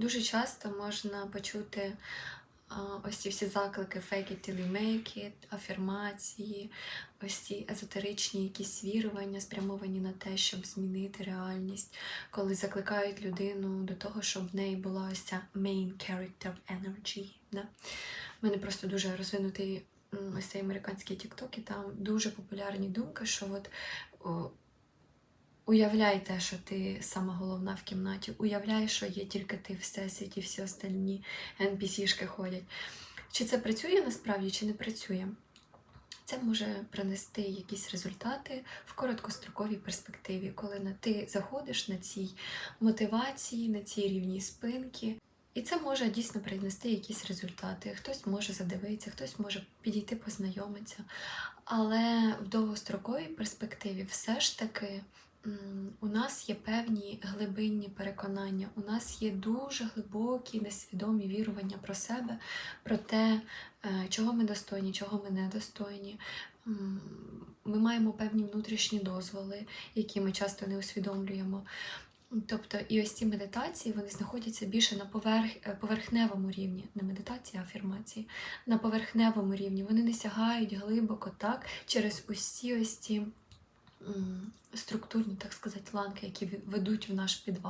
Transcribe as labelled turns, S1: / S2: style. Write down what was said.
S1: Дуже часто можна почути ось ці всі заклики fake it till you make it, афірмації, ось ці езотеричні якісь вірування, спрямовані на те, щоб змінити реальність, коли закликають людину до того, щоб в неї була ось ця main character energy. Да? У мене просто дуже розвинутий ось цей американський TikTok, і там дуже популярні думки, що от уявляй те, що ти сама головна в кімнаті, уявляй, що є тільки ти всесвіті, всі остальні NPC-шки ходять. Чи це працює насправді, чи не працює? Це може принести якісь результати в короткостроковій перспективі, коли ти заходиш на цій мотивації, на цій рівні спинки. І це може дійсно принести якісь результати. Хтось може задивитися, хтось може підійти познайомитися. Але в довгостроковій перспективі все ж таки у нас є певні глибинні переконання, у нас є дуже глибокі несвідомі вірування про себе, про те, е, чого ми достойні, чого ми недостойні. Ми маємо певні внутрішні дозволи, які ми часто не усвідомлюємо. Тобто, і ось ці медитації вони знаходяться більше на поверх, е, поверхневому рівні, не медитація, а афірмації, на поверхневому рівні. Вони не сягають глибоко так через усі ось ці структурні, так сказати, ланки, які ведуть в наш підвал.